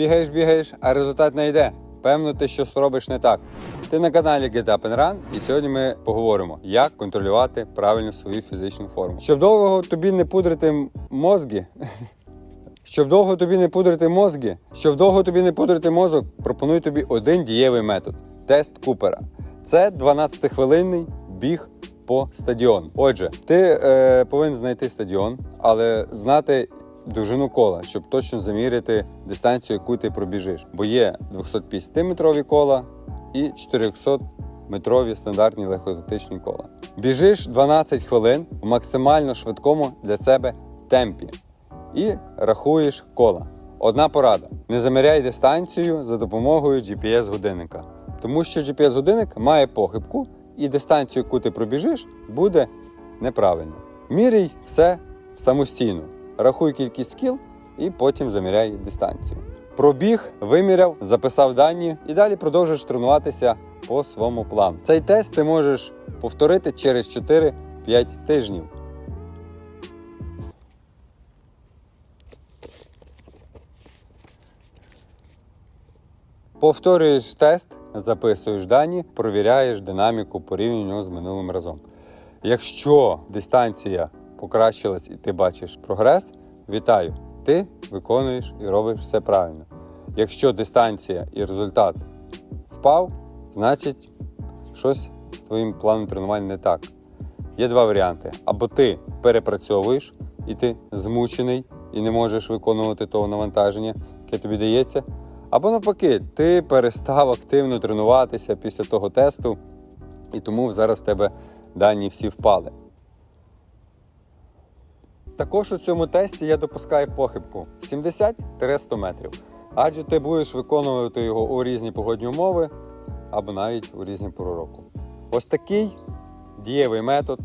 Бігаєш, бігаєш, а результат не йде. Певно, ти щось робиш не так. Ти на каналі Get Up and Run, і сьогодні ми поговоримо, як контролювати правильно свою фізичну форму. Щоб довго тобі не пудрити мозги. Щоб довго тобі не пудрити мозги, щоб довго тобі не пудрити мозок, пропоную тобі один дієвий метод тест Купера. Це 12-хвилинний біг по стадіону. Отже, ти е, повинен знайти стадіон, але знати довжину кола, щоб точно заміряти дистанцію, яку ти пробіжиш. Бо є 250-метрові кола і 400-метрові стандартні легкоатлетичні кола. Біжиш 12 хвилин в максимально швидкому для себе темпі і рахуєш кола. Одна порада: не заміряй дистанцію за допомогою GPS-годинника, тому що GPS-годинник має похибку, і дистанцію, яку ти пробіжиш, буде неправильно. Міряй все самостійно. Рахуй кількість кіл і потім заміряй дистанцію. Пробіг, виміряв, записав дані і далі продовжуєш тренуватися по своєму плану. Цей тест ти можеш повторити через 4-5 тижнів. Повторюєш тест, записуєш дані, провіряєш динаміку порівняно з минулим разом. Якщо дистанція покращилась і ти бачиш прогрес, вітаю! Ти виконуєш і робиш все правильно. Якщо дистанція і результат впав, значить щось з твоїм планом тренувань не так. Є два варіанти: або ти перепрацьовуєш, і ти змучений і не можеш виконувати того навантаження, яке тобі дається. Або навпаки, ти перестав активно тренуватися після того тесту, і тому зараз в тебе дані всі впали. Також у цьому тесті я допускаю похибку 70-100 метрів. Адже ти будеш виконувати його у різні погодні умови або навіть у різні пору року. Ось такий дієвий метод.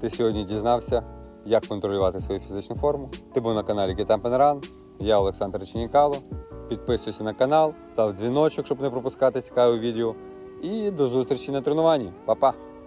Ти сьогодні дізнався, як контролювати свою фізичну форму. Ти був на каналі Get Up. Я Олександр Чинікало. Підписуйся на канал, став дзвіночок, щоб не пропускати цікаві відео. І до зустрічі на тренуванні. Па-па!